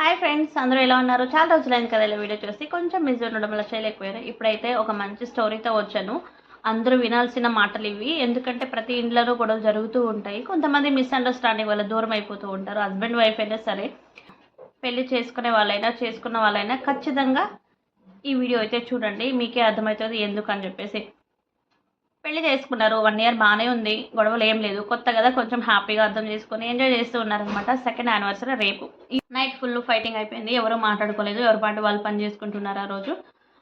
Hi friends అందరూ ఎలా ఉన్నారు? చాలా రోజులైంది కదా ఇలా వీడియో చూసి. కొంచెం బిజీ ఉండడం వల్ల చేయలేకపోయారు ఇప్పుడైతే ఒక మంచి స్టోరీతో వచ్చాను. అందరూ వినాల్సిన మాటలు ఇవి. ఎందుకంటే ప్రతి ఇంట్లోనూ గొడవలు జరుగుతూ ఉంటాయి. కొంతమంది మిస్అండర్స్టాండింగ్ వల్ల దూరం అయిపోతూ ఉంటారు. హస్బెండ్ వైఫ్ అయినా సరే పెళ్ళి చేసుకునే వాళ్ళైనా చేసుకున్న వాళ్ళైనా ఖచ్చితంగా ఈ వీడియో అయితే చూడండి. మీకే అర్థమవుతుంది ఎందుకని చెప్పేసి. పెళ్ళి చేసుకున్నారు. వన్ ఇయర్ బాగానే ఉంది. గొడవలు ఏం లేదు. కొత్త కదా కొంచెం హ్యాపీగా అర్థం చేసుకొని ఎంజాయ్ చేస్తూ ఉన్నారనమాట సెకండ్ యానివర్సరీ రేపు. ఈ నైట్ ఫుల్ ఫైటింగ్ అయిపోయింది. ఎవరు మాట్లాడుకోలేదు. ఎవరి పాటు వాళ్ళు పని చేసుకుంటున్నారు ఆ రోజు.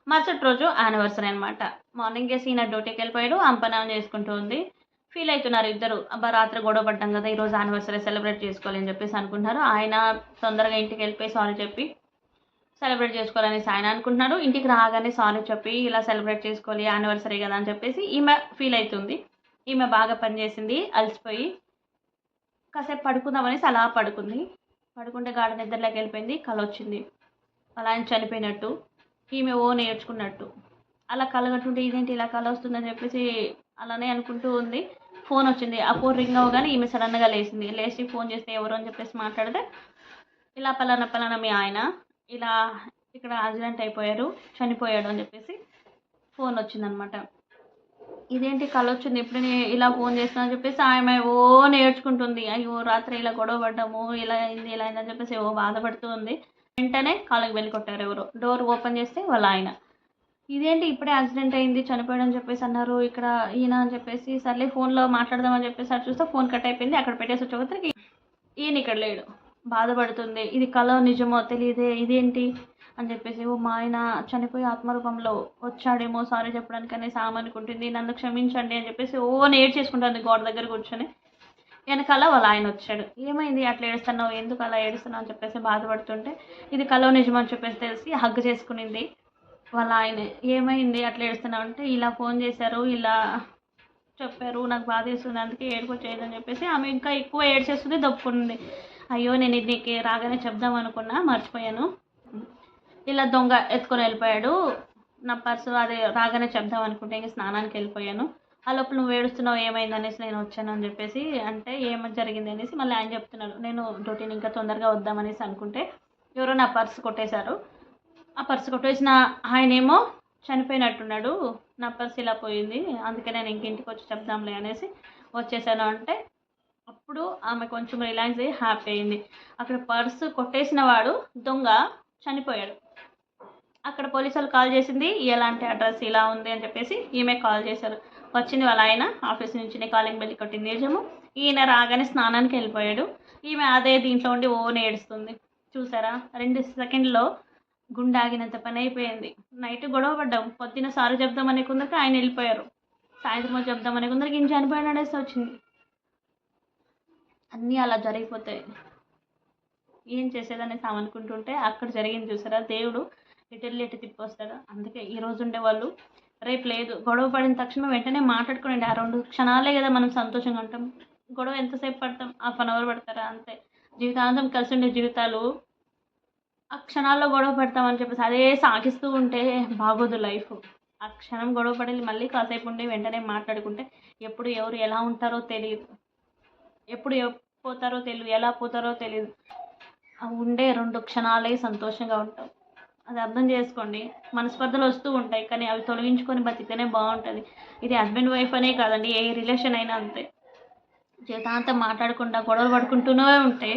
మరుసటి రోజు యానివర్సరీ అనమాట మార్నింగ్ చేసి ఈయన డ్యూటీకి వెళ్ళిపోయాడు. అంపనామం చేసుకుంటూ ఉంది. ఫీల్ అవుతున్నారు ఇద్దరు. అబ్బా రాత్రి గొడవ పడ్డాం కదా ఈరోజు యానివర్సరీ సెలబ్రేట్ చేసుకోవాలి అని చెప్పేసి అనుకుంటున్నారు. ఆయన తొందరగా ఇంటికి వెళ్ళిపోయి సారీ చెప్పి సెలబ్రేట్ చేసుకోవాలనేసి ఆయన అనుకుంటున్నాడు. ఇంటికి రాగానే సారీ చెప్పి ఇలా సెలబ్రేట్ చేసుకోవాలి యానివర్సరీ కదా అని చెప్పేసి ఈమె ఫీల్ అవుతుంది. ఈమె బాగా పనిచేసింది అలసిపోయి కాసేపు పడుకుందామనేసి అలా పడుకుంది. పడుకుంటే గాఢ నిద్రలోకి వెళ్ళిపోయింది కళ వచ్చింది. అలా ఆయన చనిపోయినట్టు ఈమె ఓ నేర్చుకున్నట్టు. అలా కలగట్టుంటే ఇదేంటి ఇలా కళ వస్తుందని చెప్పేసి అలానే అనుకుంటూ ఉంది. ఫోన్ వచ్చింది. ఆ ఫోన్ రింగ్ అవ్వగానే ఈమె సడన్గా లేచింది. లేచి ఫోన్ చేస్తే ఎవరు అని చెప్పేసి మాట్లాడితే ఇలా పలానా పలానా మీ ఆయన ఇలా ఇక్కడ యాక్సిడెంట్ అయిపోయారు చనిపోయాడు అని చెప్పేసి ఫోన్ వచ్చిందనమాట. ఇదేంటి కళ వచ్చింది? ఇప్పుడు ఇలా ఫోన్ చేస్తున్నా అని చెప్పేసి ఆమె ఓ నేర్చుకుంటుంది. అయ్యో రాత్రి ఇలా గొడవ పడ్డాము ఇలా అయింది ఇలా అయిందని చెప్పేసి ఓ బాధపడుతూ ఉంది వెంటనే కాళ్ళకి వెళ్ళి కొట్టారు ఎవరు. డోర్ ఓపెన్ చేస్తే వాళ్ళ ఆయన. ఇదేంటి ఇప్పుడే యాక్సిడెంట్ అయింది చనిపోయాడని చెప్పేసి అన్నారు ఇక్కడ ఈయన అని చెప్పేసి సర్లే ఫోన్లో మాట్లాడదామని చెప్పేసి అది చూస్తే ఫోన్ కట్ అయిపోయింది అక్కడ పెట్టేసి వచ్చేసరికి ఈయన ఇక్కడ లేడు. బాధపడుతుంది. ఇది కళ నిజమో తెలియదే ఇదేంటి? అని చెప్పేసి ఓ మా ఆయన చనిపోయి ఆత్మరూపంలో వచ్చాడేమో సారీ చెప్పడానికి అనేసి ఆమె అనుకుంటుంది. నన్ను క్షమించండి అని చెప్పేసి ఓ నేడ్ చేసుకుంటుంది గోడ దగ్గర కూర్చొని. వెనకాల వాళ్ళ ఆయన వచ్చాడు. ఏమైంది? అట్లా ఏడుస్తున్నావు? ఎందుకు అలా ఏడుస్తున్నావు? అని చెప్పేసి బాధపడుతుంటే ఇది కలో నిజం అని చెప్పేసి తెలిసి హగ్ చేసుకునింది వాళ్ళ ఆయన. ఏమైంది? అట్లా ఏడుస్తున్నావు? అంటే ఇలా ఫోన్ చేశారు ఇలా చెప్పారు నాకు బాధ వేస్తుంది అందుకే ఏడుకొచ్చేది అని చెప్పేసి ఆమె ఇంకా ఎక్కువ ఏడ్చేస్తుంది దప్పుకుంది అయ్యో నేను ఇది నీకు రాగానే చెప్దాం అనుకున్నా మర్చిపోయాను. ఇలా దొంగ ఎత్తుకొని వెళ్ళిపోయాడు. నా పర్సు అది రాగానే చెప్దాం అనుకుంటే ఇంక స్నానానికి వెళ్ళిపోయాను. ఆ లోపల నువ్వు ఏడుస్తున్నావు ఏమైంది అనేసి నేను వచ్చాను అని చెప్పేసి అంటే ఏమి జరిగింది అనేసి మళ్ళీ ఆయన చెప్తున్నాడు. నేను డ్యూటీని ఇంకా తొందరగా వద్దామనేసి అనుకుంటే ఎవరో నా పర్సు కొట్టేశారు. ఆ పర్సు కొట్టేసిన ఆయనేమో చనిపోయినట్టున్నాడు. నా పర్సు ఇలా పోయింది అందుకే నేను ఇంక ఇంటికి వచ్చి చెప్దాంలే అనేసి వచ్చేసాను. అంటే అప్పుడు ఆమె కొంచెం రిలాక్స్ అయ్యి హ్యాపీ అయింది. అక్కడ పర్సు కొట్టేసిన వాడు దొంగ చనిపోయాడు. అక్కడ పోలీసులు వాళ్ళు కాల్ చేసింది ఎలాంటి అడ్రస్ ఇలా ఉంది అని చెప్పేసి ఈమె కాల్ చేశారు. వచ్చింది వాళ్ళ ఆయన ఆఫీస్ నుంచి కాలింగ్ బెల్ కొట్టింది నిజము. ఈయన రాగానే స్నానానికి వెళ్ళిపోయాడు. ఈమె అదే దీంట్లో ఉండి ఓ ఏడుస్తుంది. చూసారా? రెండు సెకండ్లో గుండె ఆగినంత పని అయిపోయింది. నైట్ గొడవ పడ్డాం. పొద్దున్న చెప్దాం చెప్దామనే కొందరికి ఆయన వెళ్ళిపోయారు. సాయంత్రం చెప్దామనే కొందరికి ఇంక చనిపోయాడు అనేసి వచ్చింది. అన్నీ అలా జరిగిపోతాయి. ఏం చేసేదనేసి ఆమె అనుకుంటుంటే అక్కడ జరిగింది చూసారా? దేవుడు ఇటెళ్ళి ఎటు తిప్పొస్తాడు అందుకే ఈ రోజు ఉండే వాళ్ళు రేపు లేదు. గొడవ పడిన తక్షణం వెంటనే మాట్లాడుకోండి ఆ రెండు క్షణాలే కదా మనం సంతోషంగా ఉంటాం. గొడవ ఎంతసేపు పడతాం? హాఫ్ అన్ అవర్ పడతారా? అంతే. జీవితాంతం కలిసి ఉండే జీవితాలు ఆ క్షణాల్లో గొడవ పడతామని చెప్పేసి అదే సాగిస్తూ ఉంటే బాగోదు లైఫ్. ఆ క్షణం గొడవ పడి మళ్ళీ కాసేపు ఉండి వెంటనే మాట్లాడుకుంటే ఎప్పుడు ఎవరు ఎలా ఉంటారో తెలియదు. ఎప్పుడు పోతారో తెలియదు ఎలా పోతారో తెలియదు ఉండే రెండు క్షణాలే సంతోషంగా ఉంటాం. అది అర్థం చేసుకోండి. మనస్పర్ధలు వస్తూ ఉంటాయి కానీ అవి తొలగించుకొని బతికితేనే బాగుంటుంది. ఇది హస్బెండ్ వైఫ్ అనే కాదండి ఏ రిలేషన్ అయినా అంతే. జీవితాంతం మాట్లాడకుండా గొడవలు పడుకుంటూనే ఉంటే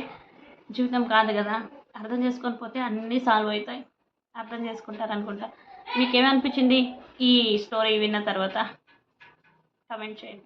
జీవితం కాదు కదా. అర్థం చేసుకొని పోతే అన్నీ సాల్వ్ అవుతాయి. అర్థం చేసుకుంటారు అనుకుంటా. మీకేమనిపించింది ఈ స్టోరీ విన్న తర్వాత? కమెంట్ చేయండి.